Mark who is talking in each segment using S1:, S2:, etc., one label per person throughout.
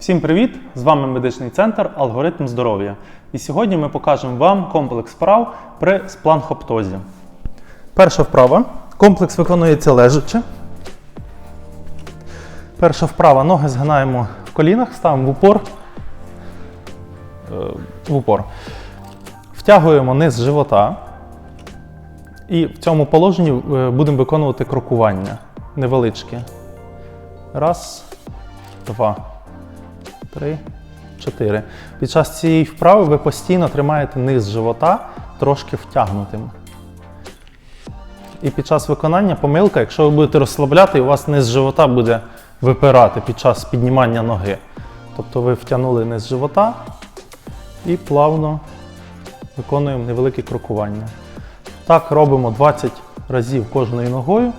S1: Всім привіт! З вами медичний центр Алгоритм здоров'я. І сьогодні ми покажемо вам комплекс вправ при спланхоптозі. Перша вправа. Комплекс виконується лежачи. Перша вправа. Ноги згинаємо в колінах, ставимо в упор. Е, В упор. Втягуємо низ живота. І в цьому положенні е, будемо виконувати крокування невеличке. Раз, два, три, чотири. Під час цієї вправи ви постійно тримаєте низ живота трошки втягнутим. І під час виконання помилка, якщо ви будете розслабляти, у вас низ живота буде випирати під час піднімання ноги. Тобто ви втягнули низ живота і плавно виконуємо невелике крокування. Так робимо 20 разів кожною ногою,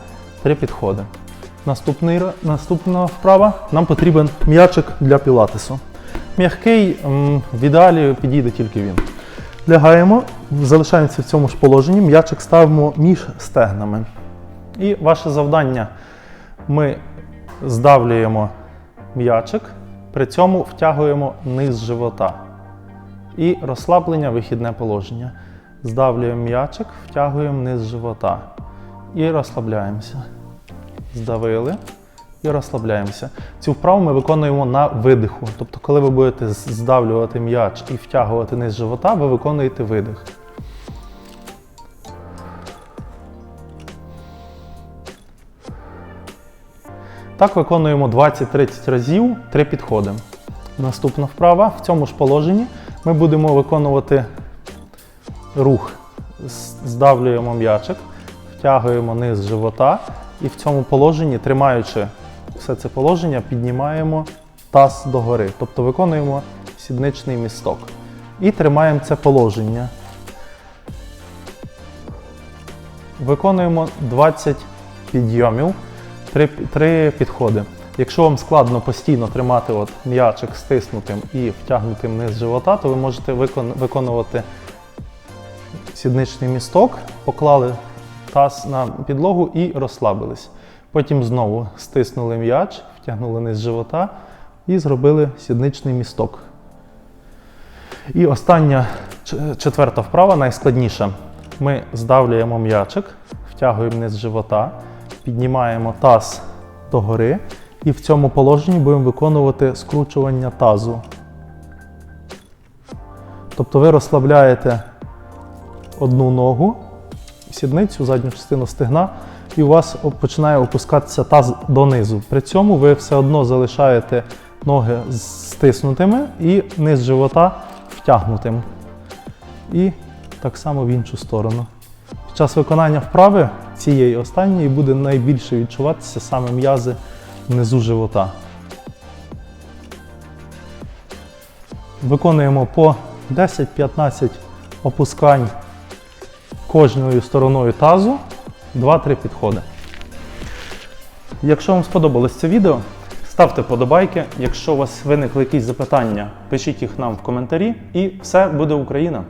S1: три підходи. Наступний, наступна вправа нам потрібен м'ячик для пілатесу. М'який, м, в ідеалі підійде тільки він. Лягаємо, залишаємося в цьому ж положенні, м'ячик ставимо між стегнами. І ваше завдання ми здавлюємо м'ячик, при цьому втягуємо низ живота. І розслаблення, вихідне положення. Здавлюємо м'ячик, втягуємо низ живота. І розслабляємося. Здавили і розслабляємося. Цю вправу ми виконуємо на видиху. Тобто, коли ви будете здавлювати м'яч і втягувати низ живота, ви виконуєте видих. Так виконуємо 20-30 разів, три підходи. Наступна вправа. В цьому ж положенні ми будемо виконувати рух. Здавлюємо м'ячик, втягуємо низ живота і в цьому положенні, тримаючи все це положення, піднімаємо таз догори. Тобто виконуємо сідничний місток. І тримаємо це положення. Виконуємо 20 підйомів, 3, 3 підходи. Якщо вам складно постійно тримати от м'ячик стиснутим і втягнутим низ живота, то ви можете викон- виконувати сідничний місток, поклали таз на підлогу і розслабились. Потім знову стиснули м'яч, втягнули низ живота і зробили сідничний місток. І остання четверта вправа, найскладніша. Ми здавлюємо м'ячик, втягуємо низ живота, піднімаємо таз догори і в цьому положенні будемо виконувати скручування тазу. Тобто ви розслабляєте одну ногу, сідницю, задню частину стегна, і у вас починає опускатися таз донизу. При цьому ви все одно залишаєте ноги стиснутими і низ живота втягнутим. І так само в іншу сторону. Під час виконання вправи цієї останньої буде найбільше відчуватися саме м'язи внизу живота. Виконуємо по 10-15 опускань кожною стороною тазу 2-3 підходи. Якщо вам сподобалось це відео, ставте подобайки. Якщо у вас виникли якісь запитання, пишіть їх нам в коментарі і все буде Україна!